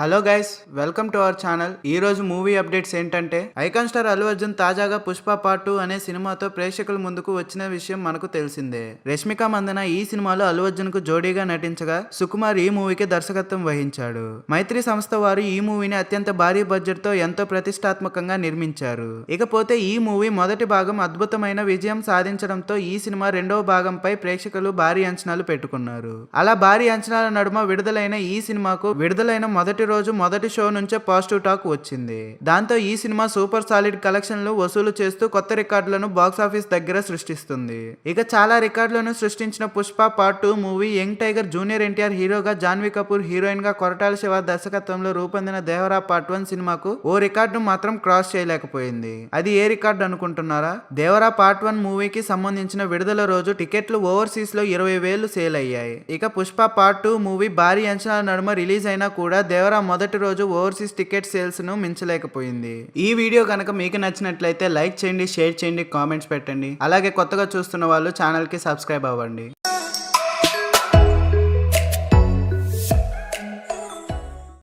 Hello guys welcome to our channel. ఈ రోజు movie updates ఏంటంటే ఐకాన్ స్టార్ అల్లు అర్జున్ తాజాగా పుష్ప పార్ట్ టూ అనే సినిమాతో ప్రేక్షకుల ముందుకు వచ్చిన విషయం మనకు తెలిసిందే. రష్మిక మందన ఈ సినిమాలో అల్లు అర్జున్కు జోడీగా నటించగా సుకుమార్ ఈ మూవీకి దర్శకత్వం వహించాడు. మైత్రి సంస్థ వారు ఈ మూవీని అత్యంత భారీ బడ్జెట్తో ఎంతో ప్రతిష్టాత్మకంగా నిర్మించారు. ఇకపోతే ఈ మూవీ మొదటి భాగం అద్భుతమైన విజయం సాధించడంతో ఈ సినిమా రెండవ భాగంపై ప్రేక్షకులు భారీ అంచనాలు పెట్టుకున్నారు. అలా భారీ అంచనాల నడుమ విడుదలైన ఈ సినిమాకు విడుదలైన మొదటి రోజు మొదటి షో నుంచే పాజిటివ్ టాక్ వచ్చింది. దాంతో ఈ సినిమా సూపర్ సాలిడ్ కలెక్షన్లు వసూలు చేస్తూ కొత్త రికార్డులను బాక్సాఫీస్ దగ్గర సృష్టిస్తుంది. ఇక చాలా రికార్డులను సృష్టించిన Pushpa part two movie young tiger junior NTR హీరోగా జాన్వీ కపూర్ హీరోయిన్గా కొరటాల శివ దర్శకత్వంలో రూపొందిన దేవరా పార్ట్ వన్ సినిమాకు ఓ రికార్డును మాత్రం క్రాస్ చేయలేకపోయింది. అది ఏ రికార్డు అనుకుంటున్నారా? దేవరా పార్ట్ వన్ మూవీకి సంబంధించిన విడుదల రోజు టికెట్లు ఓవర్సీస్లో ఇరవై వేలు సేల్ అయ్యాయి. ఇక పుష్ప పార్ట్ టూ మూవీ భారీ అంచనాల నడుమ రిలీజ్ అయినా కూడా దేవరా మొదటి రోజు ఓవర్సీస్ టికెట్ సేల్స్ను మించలేకపోయింది. ఈ వీడియో కనుక మీకు నచ్చినట్లయితే లైక్ చేయండి షేర్ చేయండి కామెంట్స్ పెట్టండి. అలాగే కొత్తగా చూస్తున్న వాళ్ళు ఛానల్కి సబ్స్క్రైబ్ అవ్వండి.